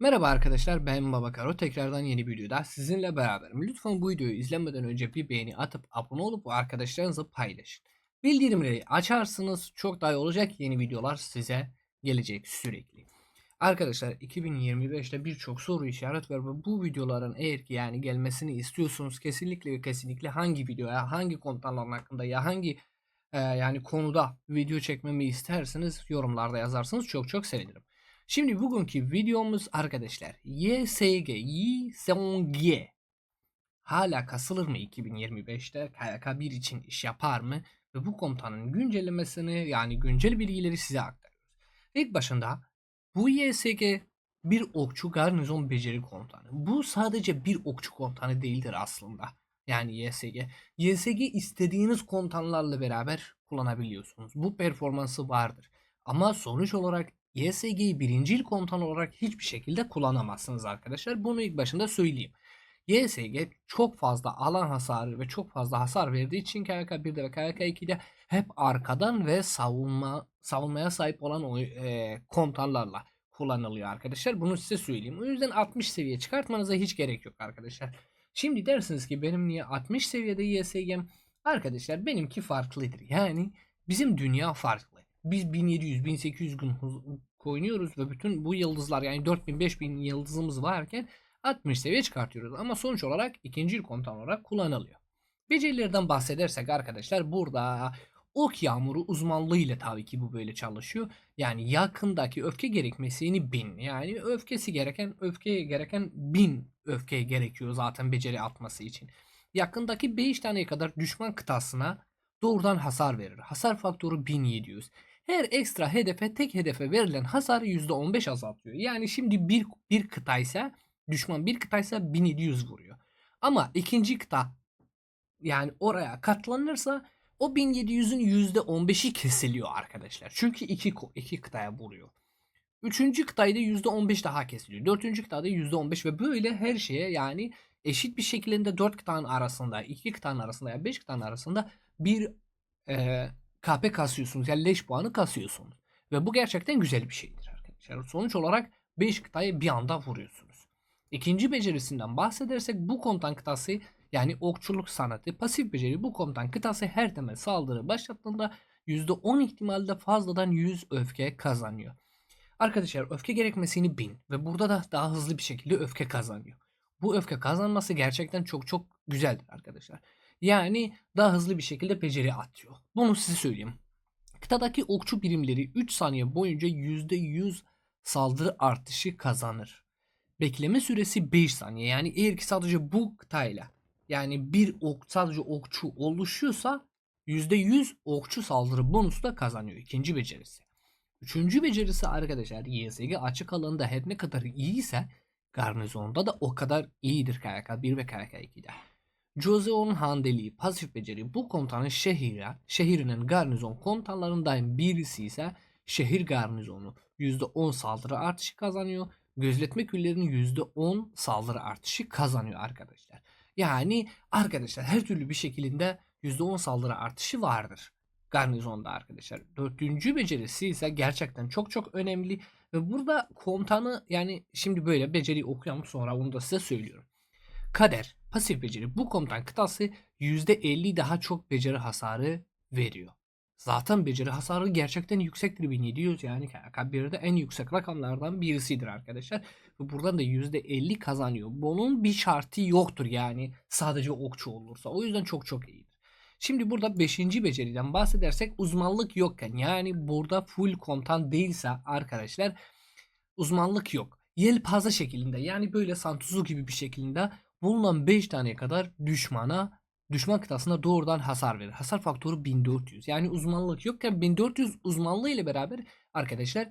Merhaba arkadaşlar ben Babakaro tekrardan yeni bir videoda sizinle beraberim. Lütfen bu videoyu izlemeden önce bir beğeni atıp abone olup arkadaşlarınızla paylaşın. Bildirimleri açarsınız çok daha iyi olacak yeni videolar size gelecek sürekli. Arkadaşlar 2025'te birçok soru işaret var ve bu videoların eğer ki yani gelmesini istiyorsunuz kesinlikle ve kesinlikle hangi videoya hangi konuların hakkında ya hangi e, yani konuda video çekmemi isterseniz yorumlarda yazarsanız çok çok sevinirim. Şimdi bugünkü videomuz arkadaşlar YSG, YSG hala kasılır mı 2025'te KYK 1 için iş yapar mı ve bu komutanın güncellemesini yani güncel bilgileri size aktarıyoruz. İlk başında bu YSG bir okçu garnizon beceri komutanı. Bu sadece bir okçu komutanı değildir aslında. Yani YSG. YSG istediğiniz komutanlarla beraber kullanabiliyorsunuz. Bu performansı vardır. Ama sonuç olarak YSG'yi birincil komutan olarak hiçbir şekilde kullanamazsınız arkadaşlar. Bunu ilk başında söyleyeyim. YSG çok fazla alan hasarı ve çok fazla hasar verdiği için KYK 1'de ve KYK 2'de hep arkadan ve savunma savunmaya sahip olan o e, komutanlarla kullanılıyor arkadaşlar. Bunu size söyleyeyim. O yüzden 60 seviye çıkartmanıza hiç gerek yok arkadaşlar. Şimdi dersiniz ki benim niye 60 seviyede YSG'm? Arkadaşlar benimki farklıdır. Yani bizim dünya farklı. Biz 1700-1800 gün oynuyoruz ve bütün bu yıldızlar yani 4000-5000 yıldızımız varken 60 seviye çıkartıyoruz. Ama sonuç olarak ikinci komutan olarak kullanılıyor. Becerilerden bahsedersek arkadaşlar burada ok yağmuru uzmanlığı ile tabii ki bu böyle çalışıyor. Yani yakındaki öfke gerekmesini bin. Yani öfkesi gereken öfkeye gereken bin öfke gerekiyor zaten beceri atması için. Yakındaki 5 tane kadar düşman kıtasına doğrudan hasar verir. Hasar faktörü 1700 her ekstra hedefe tek hedefe verilen hasarı %15 azaltıyor. Yani şimdi bir, bir kıtaysa düşman bir kıtaysa 1700 vuruyor. Ama ikinci kıta yani oraya katlanırsa o 1700'ün %15'i kesiliyor arkadaşlar. Çünkü iki, iki kıtaya vuruyor. Üçüncü kıtayda %15 daha kesiliyor. Dördüncü kıtada %15 ve böyle her şeye yani eşit bir şekilde dört kıtanın arasında, iki kıtanın arasında ya beş kıtanın arasında bir e, KP kasıyorsunuz. Yani leş puanı kasıyorsunuz. Ve bu gerçekten güzel bir şeydir arkadaşlar. Sonuç olarak 5 kıtayı bir anda vuruyorsunuz. İkinci becerisinden bahsedersek bu komutan kıtası yani okçuluk sanatı pasif beceri bu komutan kıtası her temel saldırı başlattığında %10 ihtimalle fazladan 100 öfke kazanıyor. Arkadaşlar öfke gerekmesini 1000 ve burada da daha hızlı bir şekilde öfke kazanıyor. Bu öfke kazanması gerçekten çok çok güzeldir arkadaşlar. Yani daha hızlı bir şekilde beceri atıyor. Bunu size söyleyeyim. Kıtadaki okçu birimleri 3 saniye boyunca %100 saldırı artışı kazanır. Bekleme süresi 5 saniye. Yani eğer ki sadece bu kıtayla yani bir ok sadece okçu oluşuyorsa %100 okçu saldırı bonusu da kazanıyor. İkinci becerisi. Üçüncü becerisi arkadaşlar YSG açık alanda her ne kadar iyiyse garnizonda da o kadar iyidir KYK 1 ve KYK 2'de. Joseon Handeli pasif beceri bu komutanın şehire, şehrinin garnizon komutanlarından birisi ise şehir garnizonu %10 saldırı artışı kazanıyor. Gözletme küllerinin %10 saldırı artışı kazanıyor arkadaşlar. Yani arkadaşlar her türlü bir şekilde %10 saldırı artışı vardır garnizonda arkadaşlar. Dördüncü becerisi ise gerçekten çok çok önemli ve burada komutanı yani şimdi böyle beceri okuyalım sonra onu da size söylüyorum. Kader pasif beceri bu komutan kıtası %50 daha çok beceri hasarı veriyor. Zaten beceri hasarı gerçekten yüksektir 1700 yani KK1'de en yüksek rakamlardan birisidir arkadaşlar. Ve buradan da %50 kazanıyor. Bunun bir şartı yoktur yani sadece okçu olursa. O yüzden çok çok iyidir. Şimdi burada 5. beceriden bahsedersek uzmanlık yokken yani burada full komutan değilse arkadaşlar uzmanlık yok. Yelpaze şeklinde yani böyle Santuzu gibi bir şekilde bulunan 5 tane kadar düşmana düşman kıtasına doğrudan hasar verir. Hasar faktörü 1400. Yani uzmanlık yokken 1400 uzmanlığı ile beraber arkadaşlar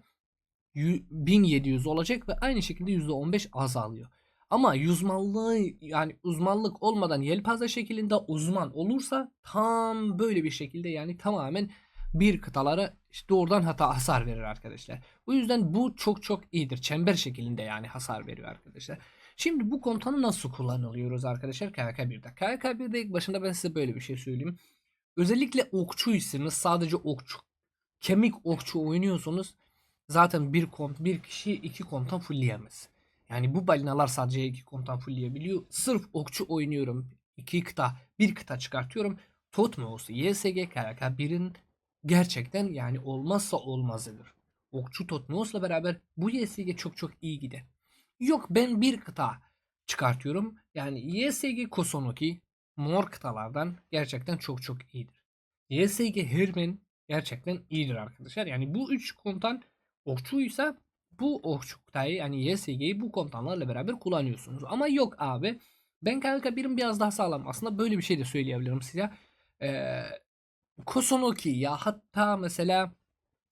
1700 olacak ve aynı şekilde %15 azalıyor. Ama uzmanlığı yani uzmanlık olmadan yelpaze şeklinde uzman olursa tam böyle bir şekilde yani tamamen bir kıtalara işte doğrudan hata hasar verir arkadaşlar. O yüzden bu çok çok iyidir. Çember şeklinde yani hasar veriyor arkadaşlar. Şimdi bu komutanı nasıl kullanılıyoruz arkadaşlar KK1'de? KK1'de ilk başında ben size böyle bir şey söyleyeyim. Özellikle okçuysanız sadece okçu kemik okçu oynuyorsanız zaten bir kont bir kişi iki komutan fullleyemez. Yani bu balinalar sadece iki komutan fullleyebiliyor. Sırf okçu oynuyorum. iki kıta, bir kıta çıkartıyorum. Totmos, YSG, KRK1'in gerçekten yani olmazsa olmazıdır. Okçu Totmos'la beraber bu YSG çok çok iyi gider. Yok ben bir kıta çıkartıyorum. Yani YSG Kosonoki mor kıtalardan gerçekten çok çok iyidir. YSG Hermen gerçekten iyidir arkadaşlar. Yani bu üç komutan okçuysa bu okçu kıtayı yani YSG'yi bu komutanlarla beraber kullanıyorsunuz. Ama yok abi ben kanka birim biraz daha sağlam. Aslında böyle bir şey de söyleyebilirim size. Ee, Kosonoki ya hatta mesela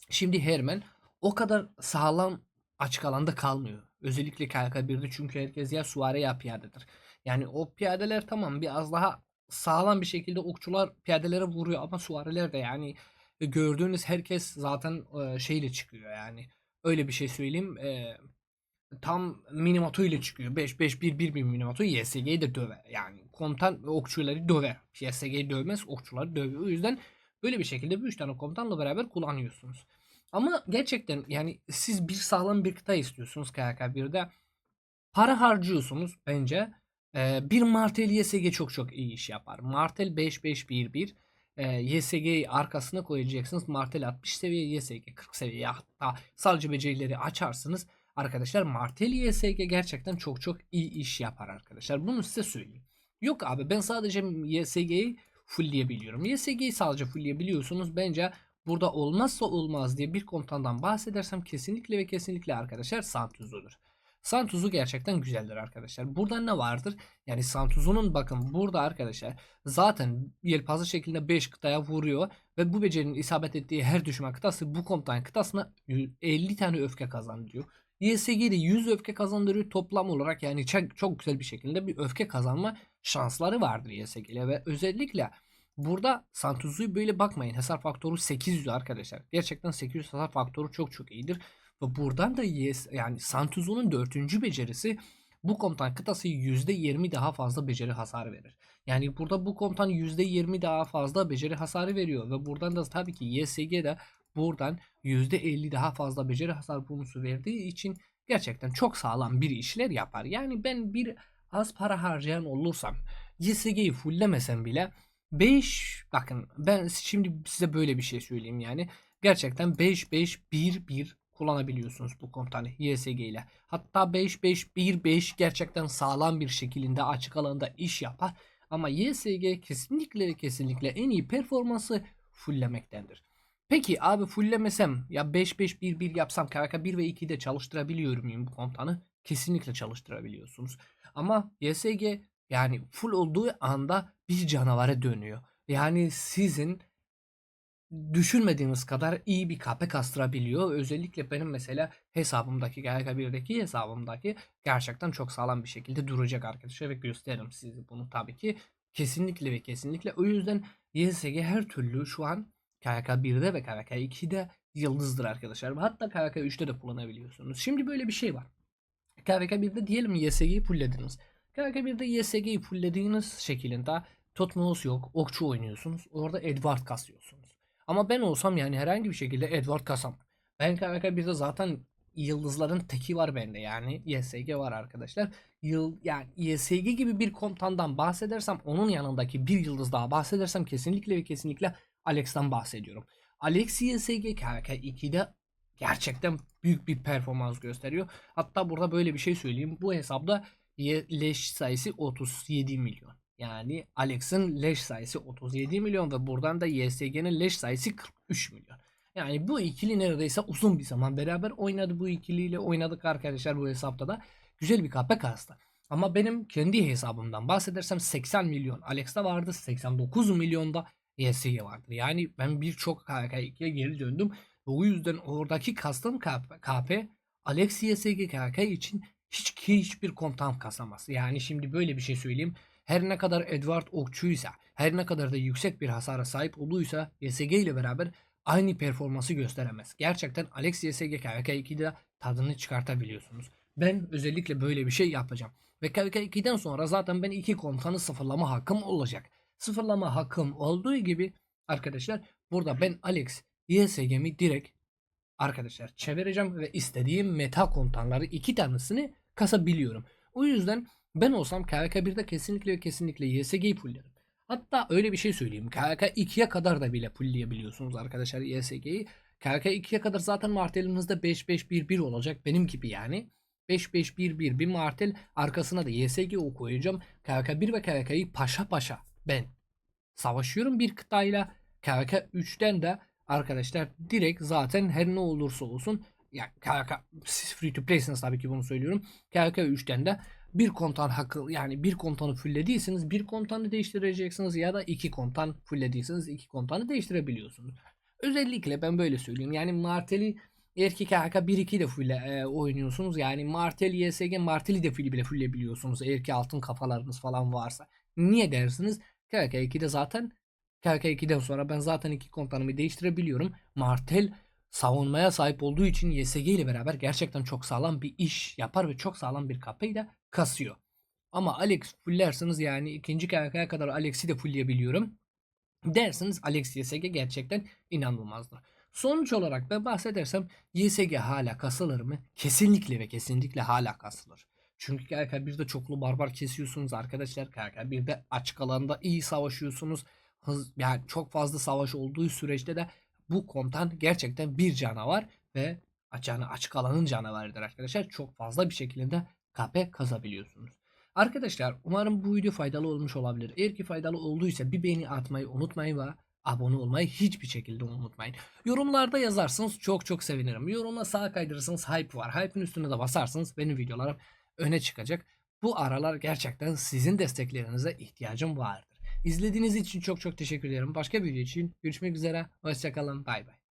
şimdi Hermen o kadar sağlam açık alanda kalmıyor. Özellikle KK1'de çünkü herkes ya suare ya piyadedir. Yani o piyadeler tamam biraz daha sağlam bir şekilde okçular piyadelere vuruyor ama suareler de yani gördüğünüz herkes zaten e, şeyle çıkıyor yani. Öyle bir şey söyleyeyim. E, tam minimato ile çıkıyor. 5 5 1 1 bir minimato YSG'yi de döver. Yani komutan okçuları döver. YSG'yi dövmez, okçuları dövüyor. O yüzden böyle bir şekilde bu üç tane komutanla beraber kullanıyorsunuz. Ama gerçekten yani siz bir sağlam bir kıta istiyorsunuz KK1'de. Para harcıyorsunuz bence. Ee, bir Martel YSG çok çok iyi iş yapar. Martel 5511 e, YSG'yi arkasına koyacaksınız. Martel 60 seviye, YSG 40 seviye hatta sadece becerileri açarsınız. Arkadaşlar Martel YSG gerçekten çok çok iyi iş yapar arkadaşlar. Bunu size söyleyeyim. Yok abi ben sadece YSG'yi fullleyebiliyorum. YSG'yi sadece fullleyebiliyorsunuz. Bence burada olmazsa olmaz diye bir komutandan bahsedersem kesinlikle ve kesinlikle arkadaşlar Santuzu'dur. Santuzu gerçekten güzeldir arkadaşlar. Burada ne vardır? Yani Santuzu'nun bakın burada arkadaşlar zaten yelpaze şeklinde 5 kıtaya vuruyor ve bu becerinin isabet ettiği her düşman kıtası bu komutan kıtasına 50 tane öfke kazandırıyor. YSG'de 100 öfke kazandırıyor toplam olarak yani çok, çok güzel bir şekilde bir öfke kazanma şansları vardır YSG'le ve özellikle burada Santuzu'yu böyle bakmayın hasar faktörü 800 arkadaşlar. Gerçekten 800 hasar faktörü çok çok iyidir. Ve buradan da yes, yani Santuzu'nun dördüncü becerisi bu komutan kıtası %20 daha fazla beceri hasarı verir. Yani burada bu komutan %20 daha fazla beceri hasarı veriyor ve buradan da tabii ki YSG de buradan %50 daha fazla beceri hasar bonusu verdiği için gerçekten çok sağlam bir işler yapar. Yani ben bir az para harcayan olursam YSG'yi fulllemesem bile 5 bakın ben şimdi size böyle bir şey söyleyeyim yani gerçekten 5 5 1 1 kullanabiliyorsunuz bu komutanı YSG ile. Hatta 5-5-1-5 gerçekten sağlam bir şekilde açık alanda iş yapar. Ama YSG kesinlikle kesinlikle en iyi performansı fulllemektendir. Peki abi fulllemesem ya 5-5-1-1 yapsam KVK 1 ve 2'de çalıştırabiliyor muyum bu komutanı? Kesinlikle çalıştırabiliyorsunuz. Ama YSG yani full olduğu anda bir canavara dönüyor. Yani sizin düşünmediğiniz kadar iyi bir KP kastırabiliyor. Özellikle benim mesela hesabımdaki GK1'deki hesabımdaki gerçekten çok sağlam bir şekilde duracak arkadaşlar ve gösteririm size bunu tabii ki. Kesinlikle ve kesinlikle. O yüzden YSG her türlü şu an KK1'de ve KK2'de yıldızdır arkadaşlar. Hatta KK3'te de kullanabiliyorsunuz. Şimdi böyle bir şey var. KK1'de diyelim YSG'yi fulllediniz. KK1'de YSG'yi fullediğiniz şekilde Totmos yok. Okçu oynuyorsunuz. Orada Edward kasıyorsunuz. Ama ben olsam yani herhangi bir şekilde Edward kasam. Ben KVK 1'de zaten yıldızların teki var bende yani YSG var arkadaşlar. Yıl yani YSG gibi bir komutandan bahsedersem onun yanındaki bir yıldız daha bahsedersem kesinlikle ve kesinlikle Alex'ten bahsediyorum. Alex YSG KVK 2'de gerçekten büyük bir performans gösteriyor. Hatta burada böyle bir şey söyleyeyim. Bu hesapta leş sayısı 37 milyon. Yani Alex'in leş sayısı 37 milyon ve buradan da YSG'nin leş sayısı 43 milyon. Yani bu ikili neredeyse uzun bir zaman beraber oynadı. Bu ikiliyle oynadık arkadaşlar bu hesapta da. Güzel bir KP kastı. Ama benim kendi hesabımdan bahsedersem 80 milyon Alex'te vardı. 89 milyonda YSG vardı. Yani ben birçok KK2'ye geri döndüm. O yüzden oradaki kastım KP, KP Alex YSG KK için hiç hiçbir komutan kasamaz. Yani şimdi böyle bir şey söyleyeyim. Her ne kadar Edward okçuysa, her ne kadar da yüksek bir hasara sahip olduysa YSG ile beraber aynı performansı gösteremez. Gerçekten Alex YSG KVK2'de tadını çıkartabiliyorsunuz. Ben özellikle böyle bir şey yapacağım. Ve KVK2'den sonra zaten ben iki komutanı sıfırlama hakkım olacak. Sıfırlama hakkım olduğu gibi arkadaşlar burada ben Alex YSG'mi direkt arkadaşlar çevireceğim ve istediğim meta komutanları iki tanesini kasabiliyorum. O yüzden ben olsam KVK 1'de kesinlikle ve kesinlikle YSG'yi fulllerim. Hatta öyle bir şey söyleyeyim. KVK 2'ye kadar da bile fullleyebiliyorsunuz arkadaşlar YSG'yi. KVK 2'ye kadar zaten martelinizde 5-5-1-1 olacak benim gibi yani. 5-5-1-1 bir martel arkasına da YSG koyacağım. KVK 1 ve KVK'yı paşa paşa ben savaşıyorum bir kıtayla. KVK 3'ten de arkadaşlar direkt zaten her ne olursa olsun ya KVK siz free to play'siniz tabii ki bunu söylüyorum. KVK 3'ten de bir komutan hakkı yani bir komutanı fulllediyseniz bir komutanı değiştireceksiniz ya da iki komutan fulllediyseniz iki komutanı değiştirebiliyorsunuz. Özellikle ben böyle söyleyeyim. Yani Martel'i ki KHK 1-2 de full e, oynuyorsunuz. Yani Martel, YSG, Martel'i de full bile fullleyebiliyorsunuz. Eğer ki altın kafalarınız falan varsa. Niye dersiniz? KHK 2'de zaten KHK 2'den sonra ben zaten iki komutanımı değiştirebiliyorum. Martel savunmaya sahip olduğu için YSG ile beraber gerçekten çok sağlam bir iş yapar ve çok sağlam bir kapıyı da kasıyor. Ama Alex fullerseniz yani ikinci KHK'ya kadar Alex'i de fullleyebiliyorum derseniz Alex YSG gerçekten inanılmazdır. Sonuç olarak ben bahsedersem YSG hala kasılır mı? Kesinlikle ve kesinlikle hala kasılır. Çünkü KK 1'de çoklu barbar kesiyorsunuz arkadaşlar. KK 1'de açık alanda iyi savaşıyorsunuz. Hız, yani çok fazla savaş olduğu süreçte de bu komutan gerçekten bir canavar ve yani açık alanın canavarıdır arkadaşlar. Çok fazla bir şekilde KP kazabiliyorsunuz. Arkadaşlar umarım bu video faydalı olmuş olabilir. Eğer ki faydalı olduysa bir beğeni atmayı unutmayın ve abone olmayı hiçbir şekilde unutmayın. Yorumlarda yazarsınız çok çok sevinirim. Yoruma sağa kaydırırsanız hype var. Hype'ın üstüne de basarsanız benim videolarım öne çıkacak. Bu aralar gerçekten sizin desteklerinize ihtiyacım vardır. İzlediğiniz için çok çok teşekkür ederim. Başka bir video için görüşmek üzere. Hoşçakalın. Bay bay.